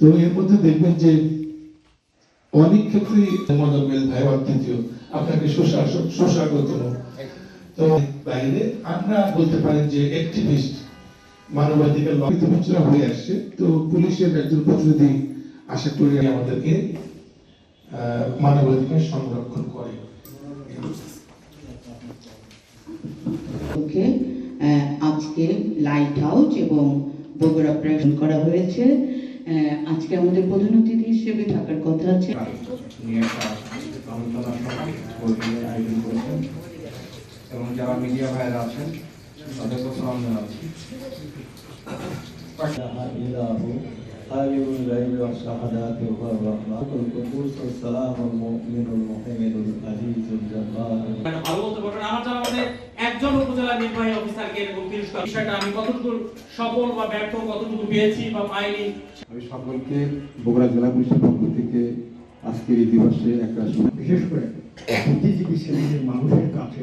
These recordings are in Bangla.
তো এর মধ্যে দেখবেন যে অনেক ক্ষেত্রেই মনোবেল ভাই তৃতীয় আপনাকে সুস্বাগত। সুস্বাগতম তো বাইরে আমরা বলতে পারেন যে অ্যাক্টিভিস্ট মানবাধিকার লক্ষিতরা হয়ে আসছে। তো পুলিশের একজন প্রতিনিধি আশা করি আমাদেরকে মানবাধিকার সংরক্ষণ করে। আহ, আজকে লাইট হাউস এবং বগুড়া প্রেরণ করা হয়েছে। আজকে আমাদের প্রধান অতিথি হিসেবে থাকার কথা আছে নিয়ে একটা আলোচনা সভা কর্মীদের আয়োজন করেছেন এবং যারা মিডিয়া ভাইরা আছেন তাদেরকে সালাম জানাচ্ছি إله عالم الغيب والشهادة وهو الرحمن القدوس السلام المؤمن একজন উপজেলা নির্বাহী অফিসারকে এরকম তিরস্কার। বিষয়টা আমি কতটুকু সফল বা ব্যর্থ কতটুকু পেয়েছি বা পাইনি আমি সকলকে বগুড়া জেলা পুলিশের পক্ষ থেকে আজকের এই দিবসে একটা বিশেষ করে বুদ্ধিজীবী শ্রেণির মানুষের কাছে।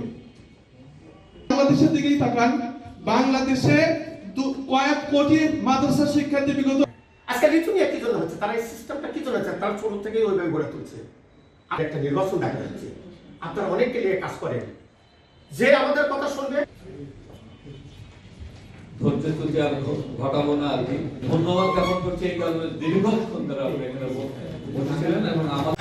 বাংলাদেশের দিকেই তাকান। বাংলাদেশে কয়েক কোটি মাদ্রাসা শিক্ষার্থী বিগত আজকে লিচু নিয়ে কি জন্য হচ্ছে। তারা এই সিস্টেমটা কি জন্য হচ্ছে তারা ছোট থেকেই ওইভাবে গড়ে তুলছে। আর একটা নির্বাচন দেখা যাচ্ছে। আপনারা অনেককে নিয়ে কাজ করেন। যে আমাদের কথা শুনবে। ঘটাবো না আর কি। ধন্যবাদ জ্ঞাপন করছি, এই কারণে দীর্ঘক্ষণ ধরে আপনি এখানে এবং আমাদের